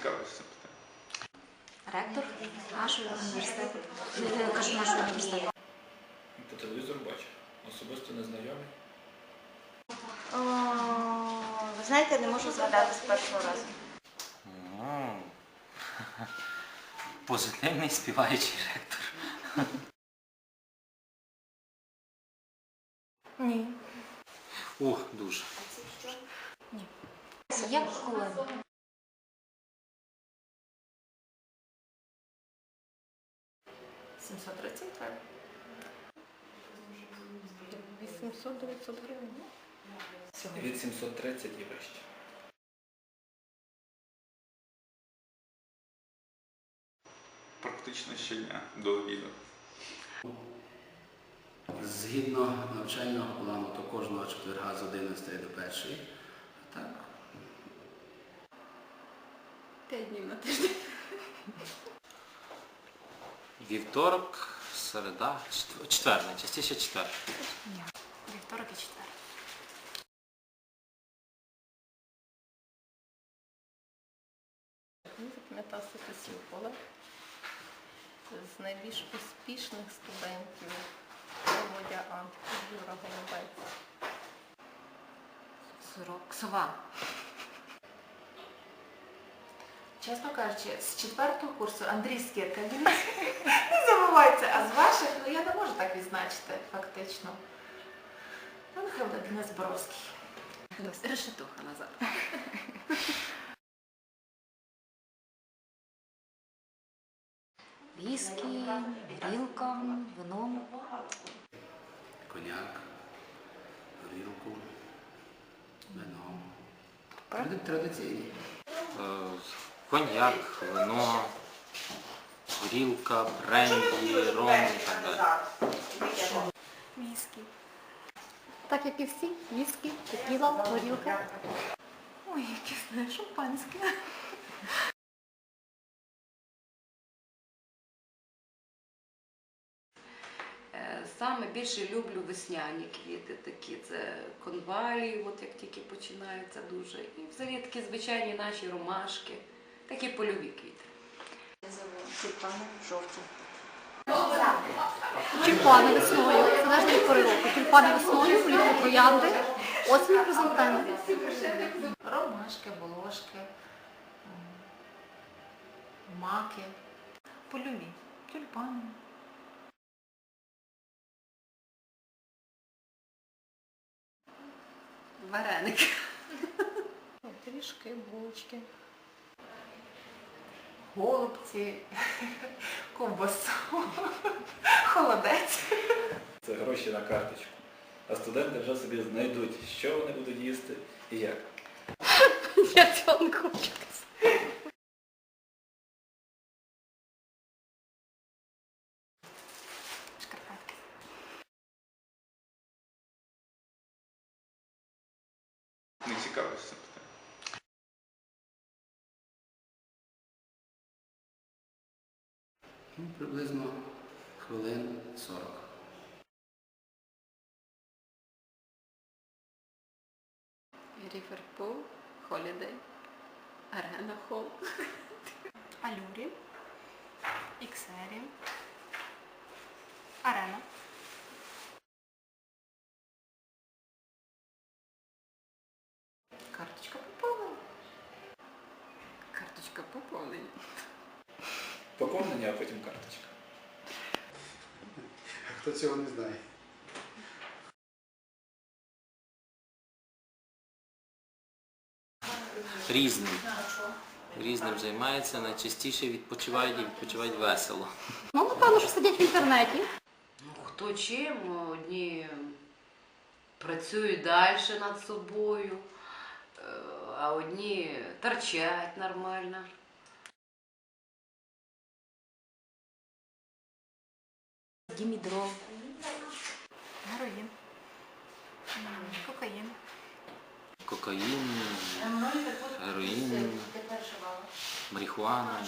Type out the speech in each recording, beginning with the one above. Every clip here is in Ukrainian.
цікавився цим питанням. Ректор нашого університету. Кажу нашого університету. По телевізору бачив. Особисто незнайомий. Ви знаєте, не можу згадати з першого разу. Позитивний співаючий ректор. Ні. О, дуже. Ні. Як коли? Від 730 і вище. Практично щодня до обіду. Згідно навчального плану, то кожного четверга з 11 до 1. Так. П'ять днів на тиждень. Вівторок, середа, четвер, найчастіше четвер. Ні. Вівторок і четвер. Тесів Олег. З найбільш успішних студентів Володя Ант, Юра Голубець. Сорок. Сова. Чесно кажучи, з четвертого курсу Андрій Скірка, він не забувається, а з ваших, ну я не можу так відзначити, фактично. Ну, нехай буде Денис Боровський. Решетуха назад. Віскі, горілка, вино. Коняк, горілку, вино. Традиційні. Коньяк, вино, горілка, бренді, ром і так далі. Віскі. Так як і всі, віскі, текіла, горілка. Ой, яке знаю, шампанське. Е, Саме більше люблю весняні квіти такі. Це конвалії, от як тільки починаються дуже. І взагалі такі звичайні наші ромашки, такі польові квіти. Тюльпани жовті. Тюльпани весною, залежно від пори року. Тюльпани весною, влітку троянди, осінь хризантеми. Ромашки, волошки, маки. Польові. Тюльпани. Вареники. Пиріжки, булочки. Голубці, ковбасу, холодець. Це гроші на карточку. А студенти вже собі знайдуть, що вони будуть їсти і як. Я цього не хочу. Не цікавився Ну, приблизно хвилин 40. Ріверпул, Холідей, Арена Холл, Алюрі, Іксері, Арена. Карточка поповнена. Карточка поповнення. Поповнення, а потім карточка. Хто цього не знає? Різним. Різним займається, найчастіше відпочивають і відпочивають весело. Ну, напевно, що сидять в інтернеті. Ну, хто чим, одні працюють далі над собою, е, а одні торчать нормально. Дімідрол. Героїн. Кокаїн. Кокаїн, героїн, марихуана.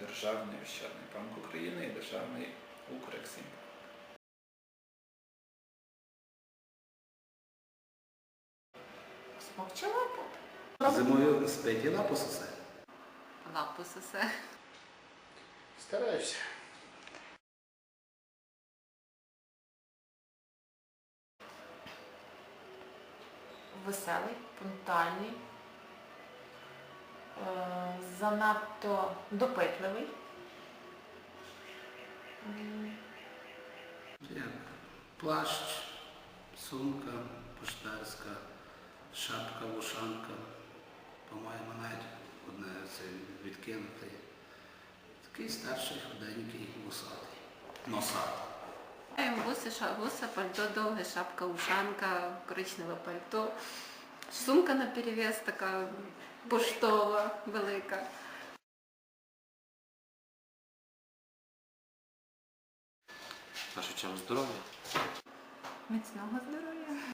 Державний ощадний банк України і Державний Укрексім. Зимою спить і лапу сосе. Лапу сосе. Стараюся. Веселий, пунктуальний, е, занадто допитливий. Плащ, сумка поштарська, шапка, вушанка, по-моєму, навіть одне це відкинутий. Такий старший, худенький, вусатий. Носатий. Гуси, ша- гуса, пальто довге, шапка, ушанка, коричневе пальто. Сумка на перевес така поштова, велика. Першу чергу здоров'я. Міцного здоров'я.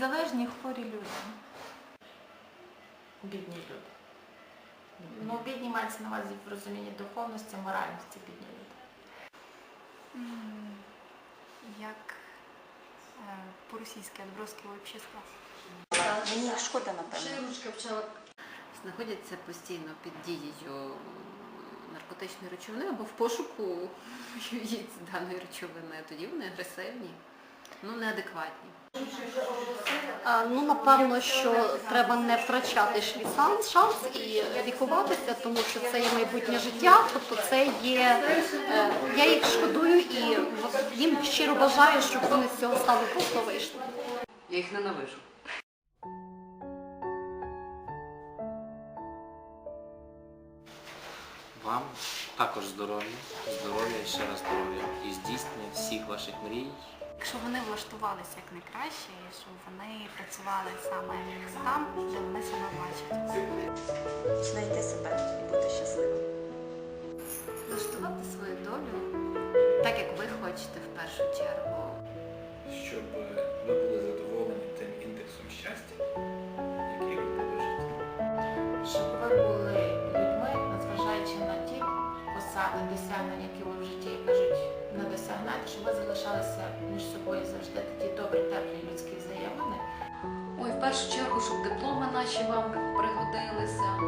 Залежні хворі люди. Бідні люди. Ну, бідні мається на увазі в розумінні духовності, моральності бідні люди. Як е, по-російськи отброски общества. Мені шкода, напевно. Знаходяться постійно під дією наркотичної речовини або в пошуку її даної речовини. Тоді вони агресивні, ну неадекватні. Ну, напевно, що треба не втрачати свій шанс, шанс і лікуватися, тому що це є майбутнє життя, тобто це є, е, я їх шкодую і їм щиро бажаю, щоб вони з цього стану просто вийшли. Я їх ненавижу. Вам також здоров'я, здоров'я і ще раз здоров'я. І здійснення всіх ваших мрій. Якщо вони влаштувалися як найкраще, і щоб вони працювали саме там, де вони себе бачать. Знайти себе і бути щасливим. Влаштувати свою долю так, як ви хочете в першу першу чергу, щоб дипломи наші вам пригодилися,